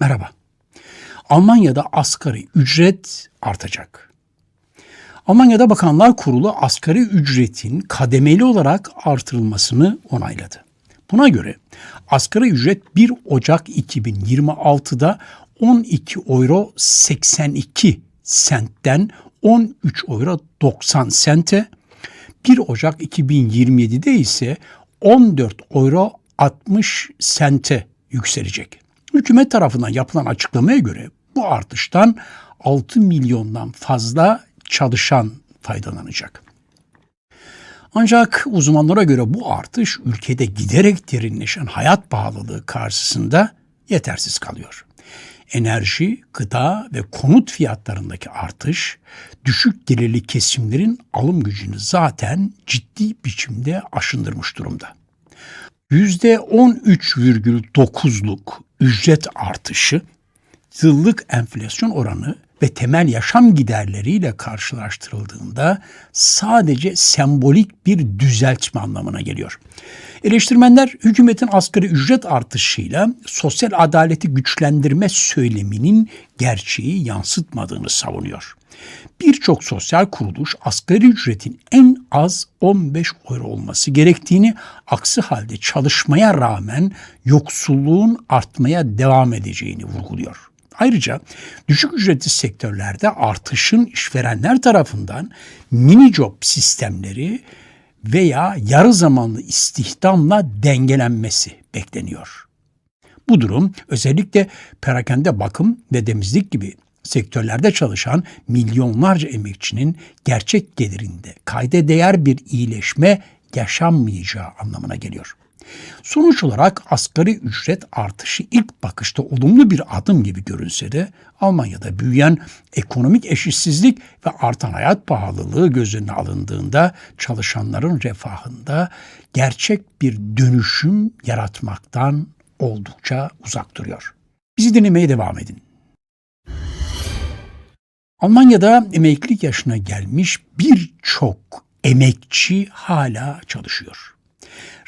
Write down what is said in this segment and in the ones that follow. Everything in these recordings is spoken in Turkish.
merhaba. Almanya'da asgari ücret artacak. Almanya'da Bakanlar Kurulu asgari ücretin kademeli olarak artırılmasını onayladı. Buna göre asgari ücret 1 Ocak 2026'da 12 euro 82 sentten 13 euro 90 sente, 1 Ocak 2027'de ise 14 euro 60 sente yükselecek. Hükümet tarafından yapılan açıklamaya göre bu artıştan 6 milyondan fazla çalışan faydalanacak. Ancak uzmanlara göre bu artış ülkede giderek derinleşen hayat pahalılığı karşısında yetersiz kalıyor. Enerji, gıda ve konut fiyatlarındaki artış düşük gelirli kesimlerin alım gücünü zaten ciddi biçimde aşındırmış durumda. %13,9'luk ücret artışı yıllık enflasyon oranı ve temel yaşam giderleriyle karşılaştırıldığında sadece sembolik bir düzeltme anlamına geliyor. Eleştirmenler hükümetin asgari ücret artışıyla sosyal adaleti güçlendirme söyleminin gerçeği yansıtmadığını savunuyor. Birçok sosyal kuruluş asgari ücretin en az 15 euro olması gerektiğini, aksi halde çalışmaya rağmen yoksulluğun artmaya devam edeceğini vurguluyor. Ayrıca düşük ücretli sektörlerde artışın işverenler tarafından mini job sistemleri veya yarı zamanlı istihdamla dengelenmesi bekleniyor. Bu durum özellikle perakende bakım ve temizlik gibi sektörlerde çalışan milyonlarca emekçinin gerçek gelirinde kayda değer bir iyileşme yaşanmayacağı anlamına geliyor. Sonuç olarak asgari ücret artışı ilk bakışta olumlu bir adım gibi görünse de Almanya'da büyüyen ekonomik eşitsizlik ve artan hayat pahalılığı göz önüne alındığında çalışanların refahında gerçek bir dönüşüm yaratmaktan oldukça uzak duruyor. Bizi dinlemeye devam edin. Almanya'da emeklilik yaşına gelmiş birçok emekçi hala çalışıyor.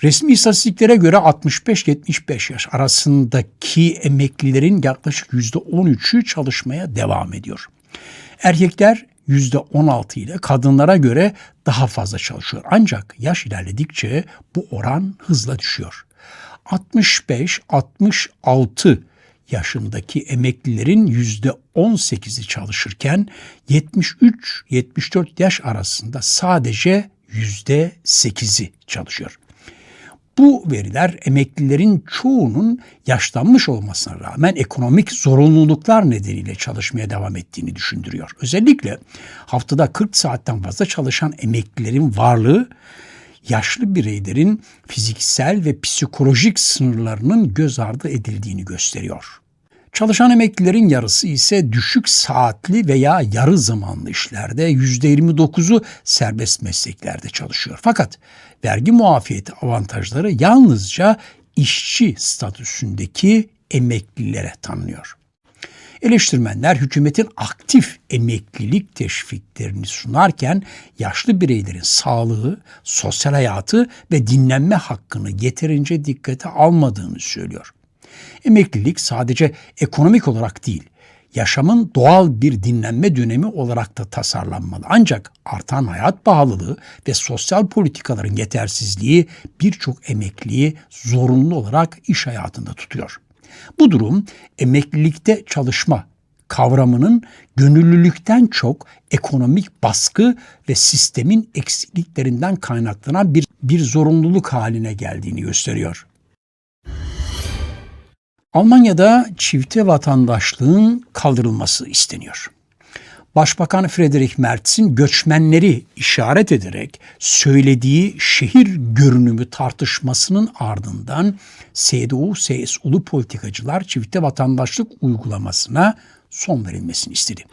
Resmi istatistiklere göre 65-75 yaş arasındaki emeklilerin yaklaşık %13'ü çalışmaya devam ediyor. Erkekler %16 ile kadınlara göre daha fazla çalışıyor. Ancak yaş ilerledikçe bu oran hızla düşüyor. 65-66 yaşındaki emeklilerin %18'i çalışırken 73-74 yaş arasında sadece %8'i çalışıyor. Bu veriler emeklilerin çoğunun yaşlanmış olmasına rağmen ekonomik zorunluluklar nedeniyle çalışmaya devam ettiğini düşündürüyor. Özellikle haftada 40 saatten fazla çalışan emeklilerin varlığı yaşlı bireylerin fiziksel ve psikolojik sınırlarının göz ardı edildiğini gösteriyor. Çalışan emeklilerin yarısı ise düşük saatli veya yarı zamanlı işlerde, %29'u serbest mesleklerde çalışıyor. Fakat vergi muafiyeti avantajları yalnızca işçi statüsündeki emeklilere tanınıyor. Eleştirmenler hükümetin aktif emeklilik teşviklerini sunarken yaşlı bireylerin sağlığı, sosyal hayatı ve dinlenme hakkını yeterince dikkate almadığını söylüyor. Emeklilik sadece ekonomik olarak değil, yaşamın doğal bir dinlenme dönemi olarak da tasarlanmalı. Ancak artan hayat pahalılığı ve sosyal politikaların yetersizliği birçok emekliyi zorunlu olarak iş hayatında tutuyor. Bu durum emeklilikte çalışma kavramının gönüllülükten çok ekonomik baskı ve sistemin eksikliklerinden kaynaklanan bir, bir zorunluluk haline geldiğini gösteriyor. Almanya'da çifte vatandaşlığın kaldırılması isteniyor. Başbakan Friedrich Merz'in göçmenleri işaret ederek söylediği şehir görünümü tartışmasının ardından CDU, CSU'lu politikacılar çifte vatandaşlık uygulamasına son verilmesini istedi.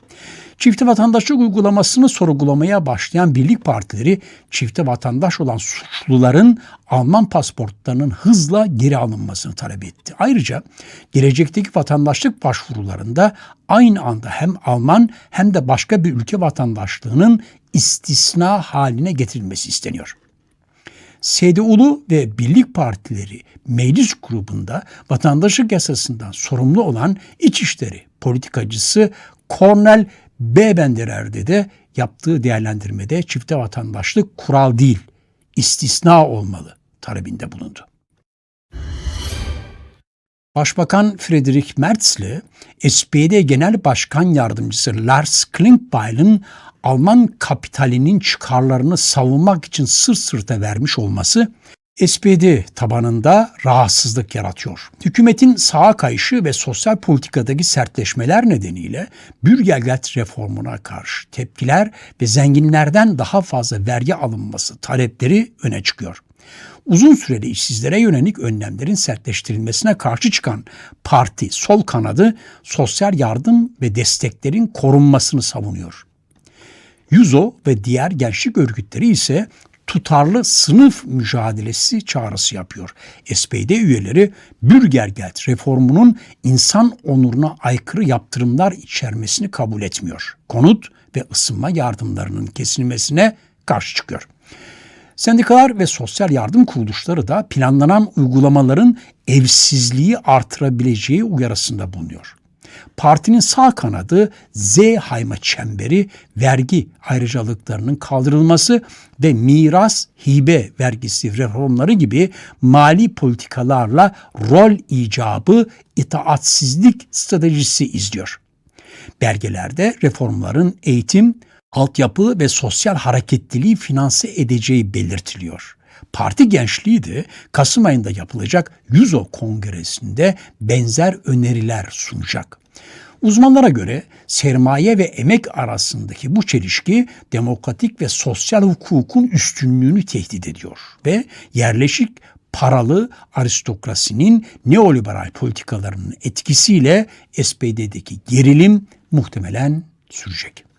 Çifte vatandaşlık uygulamasını sorgulamaya başlayan birlik partileri çifte vatandaş olan suçluların Alman pasaportlarının hızla geri alınmasını talep etti. Ayrıca gelecekteki vatandaşlık başvurularında aynı anda hem Alman hem de başka bir ülke vatandaşlığının istisna haline getirilmesi isteniyor. CDU'lu ve birlik partileri meclis grubunda vatandaşlık yasasından sorumlu olan İçişleri politikacısı Cornel Bebenderer'de de yaptığı değerlendirmede çifte vatandaşlık kural değil, istisna olmalı talebinde bulundu. Başbakan Friedrich Merz ile SPD Genel Başkan Yardımcısı Lars Klingbeil'in Alman kapitalinin çıkarlarını savunmak için sırt sırta vermiş olması SPD tabanında rahatsızlık yaratıyor. Hükümetin sağa kayışı ve sosyal politikadaki sertleşmeler nedeniyle Bürgergeld reformuna karşı tepkiler ve zenginlerden daha fazla vergi alınması talepleri öne çıkıyor. Uzun süreli işsizlere yönelik önlemlerin sertleştirilmesine karşı çıkan parti sol kanadı sosyal yardım ve desteklerin korunmasını savunuyor. Yuzo ve diğer gençlik örgütleri ise tutarlı sınıf mücadelesi çağrısı yapıyor. SPD üyeleri Bürgergeld reformunun insan onuruna aykırı yaptırımlar içermesini kabul etmiyor. Konut ve ısınma yardımlarının kesilmesine karşı çıkıyor. Sendikalar ve sosyal yardım kuruluşları da planlanan uygulamaların evsizliği artırabileceği uyarısında bulunuyor. Partinin sağ kanadı Z hayma çemberi vergi ayrıcalıklarının kaldırılması ve miras hibe vergisi reformları gibi mali politikalarla rol icabı itaatsizlik stratejisi izliyor. Belgelerde reformların eğitim, altyapı ve sosyal hareketliliği finanse edeceği belirtiliyor. Parti gençliği de Kasım ayında yapılacak Yuzo Kongresi'nde benzer öneriler sunacak. Uzmanlara göre sermaye ve emek arasındaki bu çelişki demokratik ve sosyal hukukun üstünlüğünü tehdit ediyor ve yerleşik paralı aristokrasinin neoliberal politikalarının etkisiyle SPD'deki gerilim muhtemelen sürecek.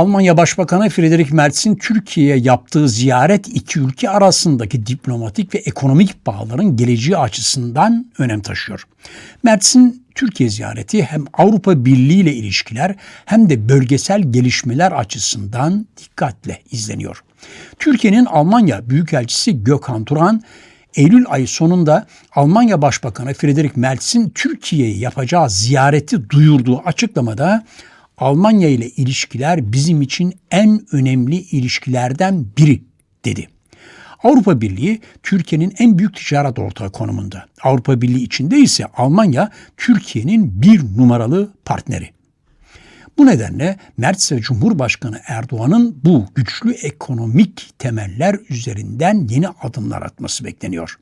Almanya Başbakanı Friedrich Merz'in Türkiye'ye yaptığı ziyaret iki ülke arasındaki diplomatik ve ekonomik bağların geleceği açısından önem taşıyor. Merz'in Türkiye ziyareti hem Avrupa Birliği ile ilişkiler hem de bölgesel gelişmeler açısından dikkatle izleniyor. Türkiye'nin Almanya Büyükelçisi Gökhan Turan Eylül ayı sonunda Almanya Başbakanı Friedrich Merz'in Türkiye'ye yapacağı ziyareti duyurduğu açıklamada Almanya ile ilişkiler bizim için en önemli ilişkilerden biri dedi. Avrupa Birliği Türkiye'nin en büyük ticaret ortağı konumunda. Avrupa Birliği içinde ise Almanya Türkiye'nin bir numaralı partneri. Bu nedenle Merz ve Cumhurbaşkanı Erdoğan'ın bu güçlü ekonomik temeller üzerinden yeni adımlar atması bekleniyor.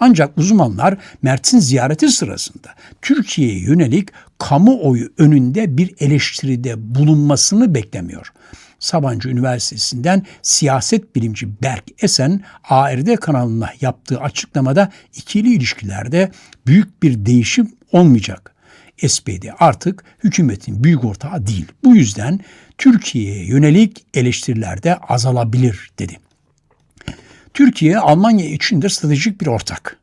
Ancak uzmanlar Mert'in ziyareti sırasında Türkiye'ye yönelik kamuoyu önünde bir eleştiride bulunmasını beklemiyor. Sabancı Üniversitesi'nden siyaset bilimci Berk Esen ARD kanalına yaptığı açıklamada ikili ilişkilerde büyük bir değişim olmayacak. SPD artık hükümetin büyük ortağı değil. Bu yüzden Türkiye'ye yönelik eleştiriler de azalabilir dedi. Türkiye Almanya için de stratejik bir ortak.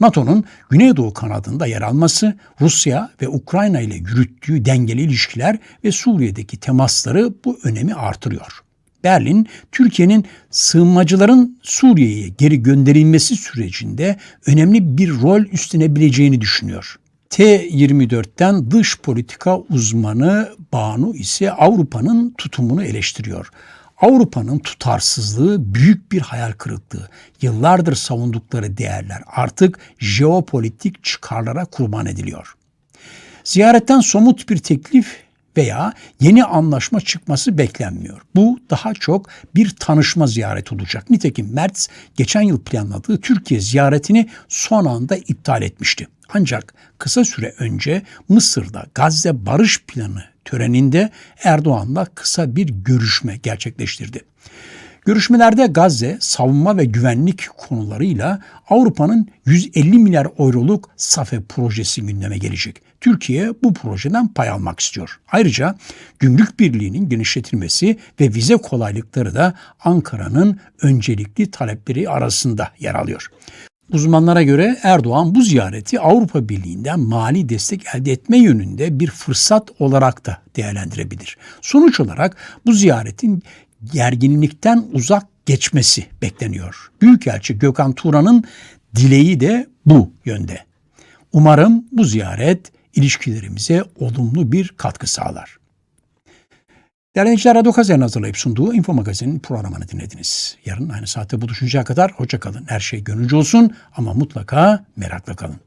NATO'nun Güneydoğu kanadında yer alması, Rusya ve Ukrayna ile yürüttüğü dengeli ilişkiler ve Suriye'deki temasları bu önemi artırıyor. Berlin, Türkiye'nin sığınmacıların Suriye'ye geri gönderilmesi sürecinde önemli bir rol üstlenebileceğini düşünüyor. T24'ten dış politika uzmanı Banu ise Avrupa'nın tutumunu eleştiriyor. Avrupa'nın tutarsızlığı büyük bir hayal kırıklığı. Yıllardır savundukları değerler artık jeopolitik çıkarlara kurban ediliyor. Ziyaretten somut bir teklif veya yeni anlaşma çıkması beklenmiyor. Bu daha çok bir tanışma ziyareti olacak. Nitekim Merz geçen yıl planladığı Türkiye ziyaretini son anda iptal etmişti. Ancak kısa süre önce Mısır'da Gazze Barış Planı töreninde Erdoğan'la kısa bir görüşme gerçekleştirdi. Görüşmelerde Gazze, savunma ve güvenlik konularıyla Avrupa'nın 150 milyar euroluk SAFE projesi gündeme gelecek. Türkiye bu projeden pay almak istiyor. Ayrıca gümrük birliğinin genişletilmesi ve vize kolaylıkları da Ankara'nın öncelikli talepleri arasında yer alıyor. Uzmanlara göre Erdoğan bu ziyareti Avrupa Birliği'nden mali destek elde etme yönünde bir fırsat olarak da değerlendirebilir. Sonuç olarak bu ziyaretin gerginlikten uzak geçmesi bekleniyor. Büyükelçi Gökhan Turan'ın dileği de bu yönde. Umarım bu ziyaret ilişkilerimize olumlu bir katkı sağlar. Değerli dinleyiciler, Radyo Kaze'nin hazırlayıp sunduğu Info Magazin'in programını dinlediniz. Yarın aynı saatte buluşuncaya kadar hoşça kalın. Her şey gönülcü olsun ama mutlaka merakla kalın.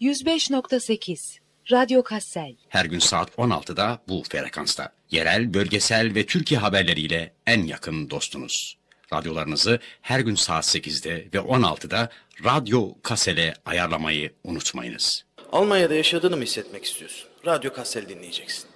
105.8 Radyo Kassel Her gün saat 16'da bu frekansta. Yerel, bölgesel ve Türkiye haberleriyle en yakın dostunuz. Radyolarınızı her gün saat 8'de ve 16'da Radyo Kasel'e ayarlamayı unutmayınız. Almanya'da yaşadığını mı hissetmek istiyorsun? Radyo Kassel dinleyeceksin.